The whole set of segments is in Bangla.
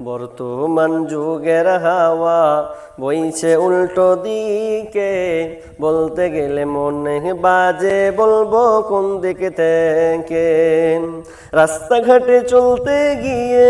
বর্তমান যুগের হাওয়া বইছে উল্টো দিকে। বলতে গেলে মনে বাজে বলব কোন দিকে থেকে। রাস্তাঘাটে চলতে গিয়ে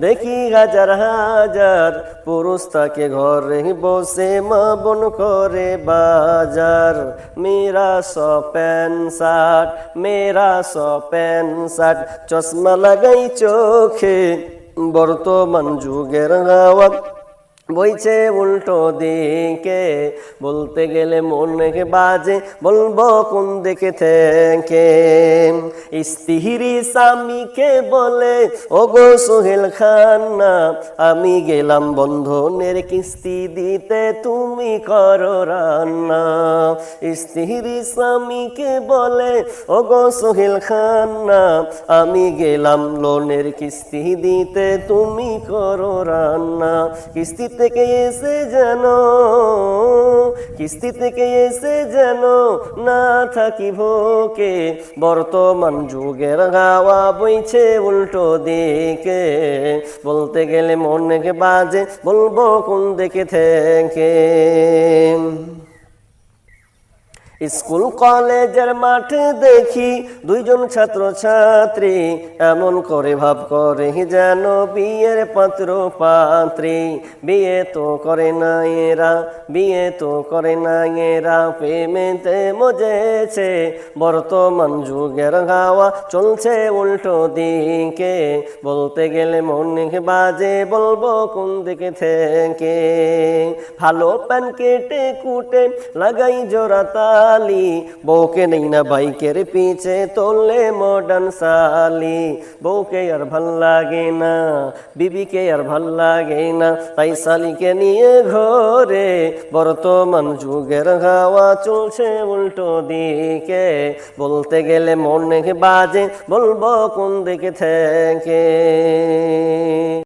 দেখি হাজার হাজার পুরুষ তাকে ঘরে বসে মা বোন করে বাজার। মেরা প্যান্ট শার্ট মেরা স প্যান্ট শার্ট, চশমা লাগাই চোখে। বর্তমান যুগের হাওয়া বইছে উল্টো দিকে, বলতে গেলে মনে বাজে, বলব কোন দিকে থেকে? স্ত্রী স্বামীকে বলে ও গো সোহেল খান্না, আমি গেলাম বন্ধনের কিস্তি দিতে, তুমি করো রান্না। স্ত্রী স্বামীকে বলে ও গো সোহেল খান্না, আমি গেলাম লোনের কিস্তি দিতে, তুমি করো রান্না। কিস্তি থেকে এসে যেন, কিস্তি থেকে এসে যেন না থাকি ভোকে। বর্তমান যুগের গাওয়া বইছে উল্টো দিকে। বলতে গেলে মনে বাজে, বলব কোন দিকে থেকে? স্কুল কলেজের মাঠে দেখি দুইজন ছাত্র ছাত্রী এমন করে ভাব করে, যেন বিয়ের পাত্র পাত্রী। বিয়ে তো করে না এরা, বিয়ে তো করে না এরা। প্রেমেতে মজেছে বর্তমান যুগের গাওয়া চলছে উল্টো দিকে। বলতে গেলে মনে বাজে বলব কোন দিকে থেকে। ভালো প্যান কেটে কুটে লাগাই জোড়া তালি বউকে নেই না বাইকের পিছে, তোলে মডার্ন সালি বউকে আর ভালো লাগে না, বিবিকে আর ভালো লাগে না, তাই সালিকে নিয়ে ঘরে। বর্তমান যুগের হাওয়া চলছে উল্টো দিকে। বলতে গেলে মনে বাজে, বলব কোন দিকে থেকে?